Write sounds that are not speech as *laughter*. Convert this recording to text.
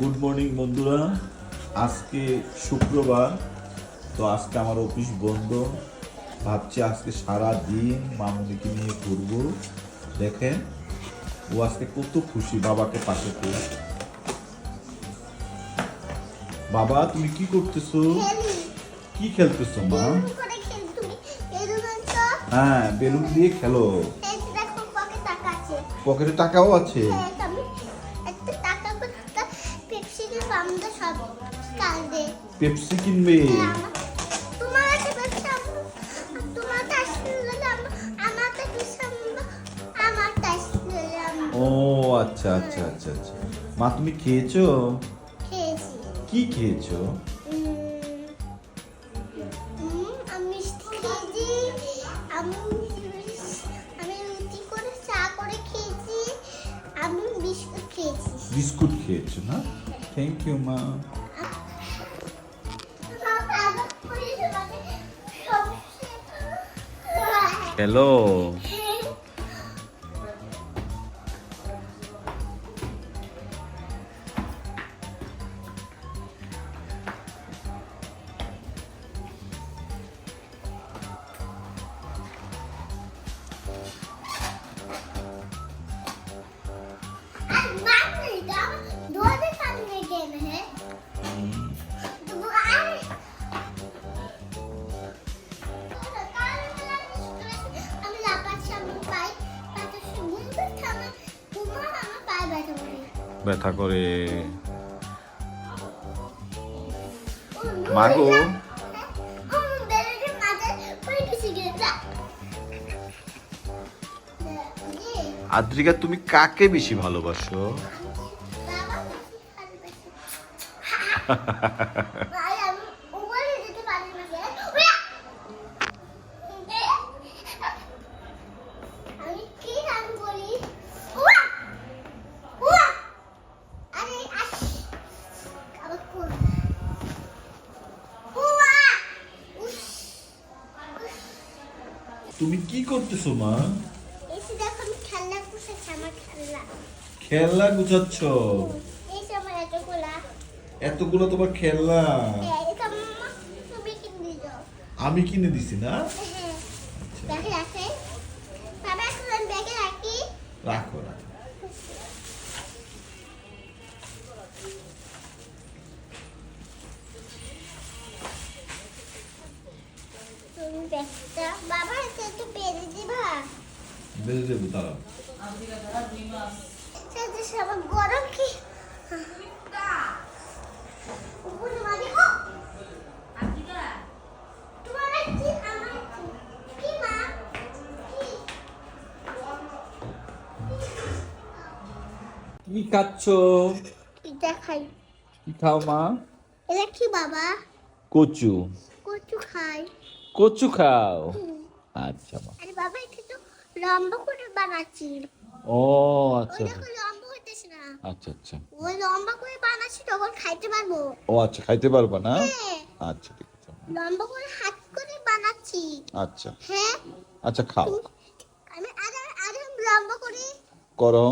Good morning বন্ধুরা। আজকে শুক্রবার তো আজকে আমার অফিস বন্ধ। ভাবছি আজকে সারা দিন মামুনিকে নিয়ে ঘুরবো। দেখেন ও আজকে কত খুশি বাবাকে পাশে পেয়ে। বাবা তুমি কি করতেছো? কি খেলতেছো মা? হ্যাঁ বেলুন দিয়ে খেলো। পকেট টাকাও আছে? আমাদের সব কাল দে পেপসি কিনবে? হ্যাঁ, তোমার আছে পেপসি আমার- তোমার হলে আমার আমার কিছু আমার আমি ও আচ্ছা আচ্ছা আচ্ছা আচ্ছা। মা তুমি খেয়েছো? খেয়েছি। কি খেয়েছি। বিস্কুট খেয়েছো না? থ্যাংক ইউ মা হ্যালো আমি ব্যথা করে। মাগো। ইয়ে, আদ্রিকা তুমি কাকে বেশি ভালোবাসো? *laughs* তুমি কি করতেছো মা? আমার খেলনা। খেলনা গুছাচ্ছ এই যে আমার এতগুলা এতগুলো তোমার খেলনা। হ্যাঁ, আমি কিনে দিছি না? হ্যাঁ রাখে। রাখি। বাবা একটু বেঁধে দিবা? বেঁধে দেবো সবার গরম কি উপরে মারি ও তোমার কি আমার কি কি মা কি কি খাচ্ছ? কি দেখাই কি খাও মা? এটা কি বাবা? কচু। কচু খাই। কচু খাও। আচ্ছা মা। আরে বাবা এটা তো লম্বা করে বানাচ্ছি। ও আচ্ছা। লম্বা হইতেছে না। আচ্ছা আচ্ছা। ওই লম্বা করে বানাচ্ছি তখন খাইতে পারব। ও আচ্ছা খাইতে পারবা না? হ্যাঁ। আচ্ছা ঠিক আছে। লম্বা করে হাত করে বানাচ্ছি। আচ্ছা। হ্যাঁ। আচ্ছা খাও আমি আরে আরে লম্বা করে করো